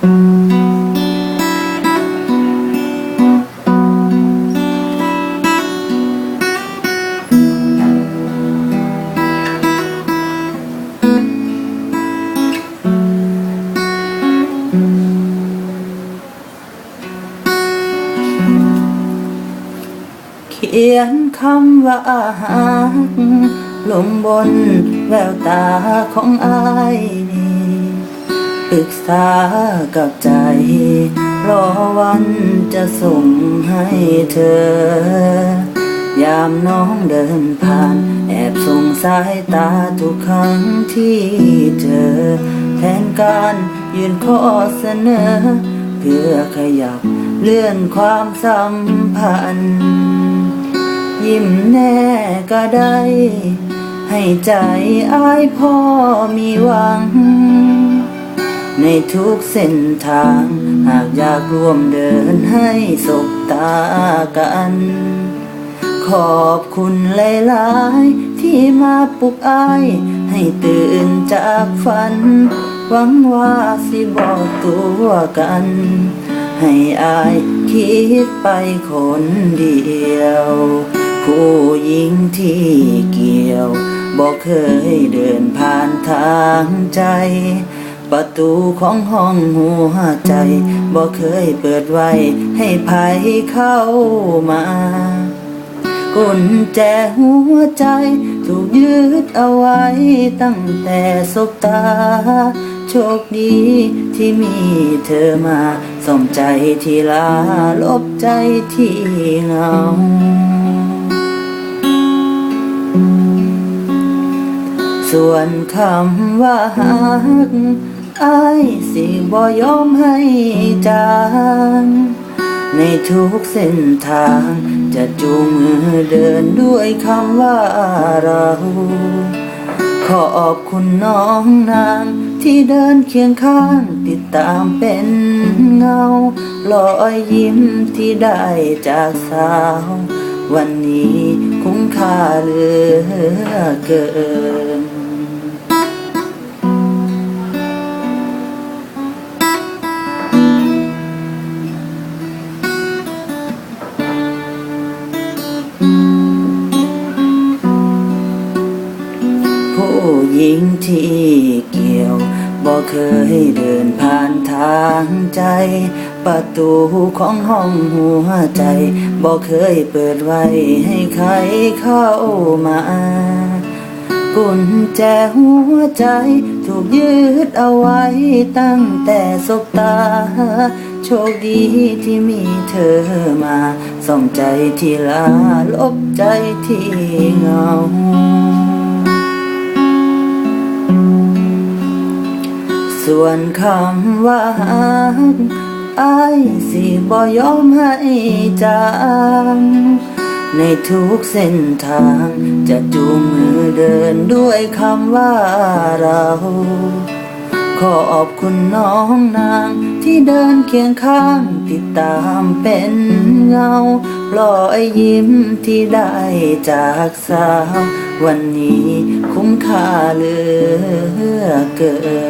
เขียนคำว่าหักลงบนแววตาของอายนี่ ปรึกษากับใจ รอวันจะส่งให้เธอ ยามน้องเดินผ่าน แอบส่งสายตาทุกครั้งที่เจอ แทนการยืนข้อเสนอ เพื่อขยับเลื่อนความสัมพันธ์ ยิ้มแน่ก็ได้ ให้ใจอายพ่อมีหวัง ในทุกเส้นทาง หากอยากร่วมเดินให้สบตากัน ขอบคุณหลายๆ ที่มาปลุกอาย ให้ตื่นจากฝัน หวังว่าสิบอกตัวกัน ให้อายคิดไปคนเดียว ผู้หญิงที่เกี่ยวบอกเคยเดินผ่านทางใจ ประตูของห้องหัวใจบอกเคยเปิดไว้ ให้ภัยเข้ามากุญแจหัวใจ ถูกยึดเอาไว้ตั้งแต่สบตา โชคดีที่มีเธอมาสมใจที่ลาลบใจที่เหงาส่วนคำว่าหัก อายสิบ่ยอมให้จางในทุกเส้นทาง จะจูงมือเดินด้วยคำว่าเรา ขอบคุณน้องนางที่เดินเคียงข้างติดตามเป็นเงารอยยิ้มที่ได้จากสาว วันนี้คุ้มค่าเหลือเกิน หญิงที่เกี่ยวบอกเคยเดินผ่านทางใจ ประตูของห้องหัวใจบอกเคยเปิดไว้ให้ใครเข้ามากุญแจหัวใจ ถูกยึดเอาไว้ตั้งแต่สบตา โชคดีที่มีเธอมาส่องใจที่ลาลบใจที่เหงา ส่วนคำว่าหักอายสิบ่ยอมให้จางในทุกเส้นทาง จะจูงมือเดินด้วยคำว่าเรา ขอบคุณน้องนางที่เดินเคียงข้างติดตามเป็นเงาปลอยยิ้มที่ได้จากสาว วันนี้คุ้มค่าเหลือเกิน